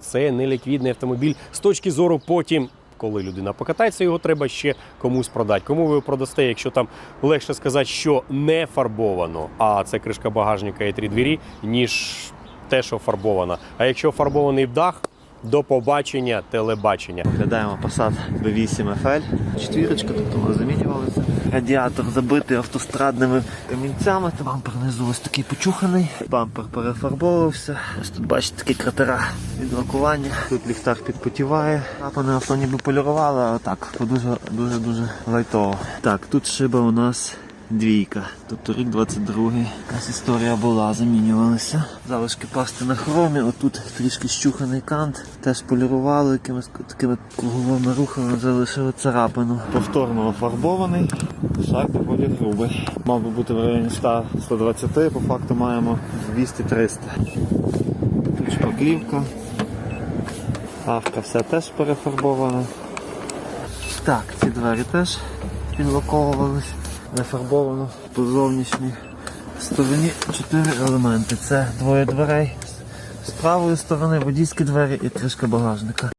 Це неліквідний автомобіль з точки зору потім. Коли людина покатається, його треба ще комусь продати. Кому ви продасте, якщо там легше сказати, що не фарбовано, а це кришка багажника і три двері, ніж те, що фарбовано. А якщо фарбований дах, до побачення, телебачення. Оглядаємо Passat B8 FL. Четвірочка, тобто ми замінювалися. Радіатор забитий автострадними камінцями. Бампер внизу ось такий почуханий. Бампер перефарбовувався. Ось тут бачите такі кратера від лакування. Тут ліхтар підпотіває. Клапани авто ніби полірували, а так, дуже дуже дуже лайтово. Так, тут шиба у нас двійка. Тобто рік 22-й. Якась історія була, замінювалися. Залишки пасти на хромі, отут трішки щуханий кант, теж полірували якимись такими круговими рухами, залишили царапину. Повторно офарбований, шаг доволі грубий. Мав би бути в районі 100-120, по факту маємо 200-300. Тут шпаклівка. Авка все теж перефарбована. Так, ці двері теж підлаковувались, не фарбовано по зовнішній стороні чотири елементи. Це двоє дверей з правої сторони, водійські двері і трішки багажника.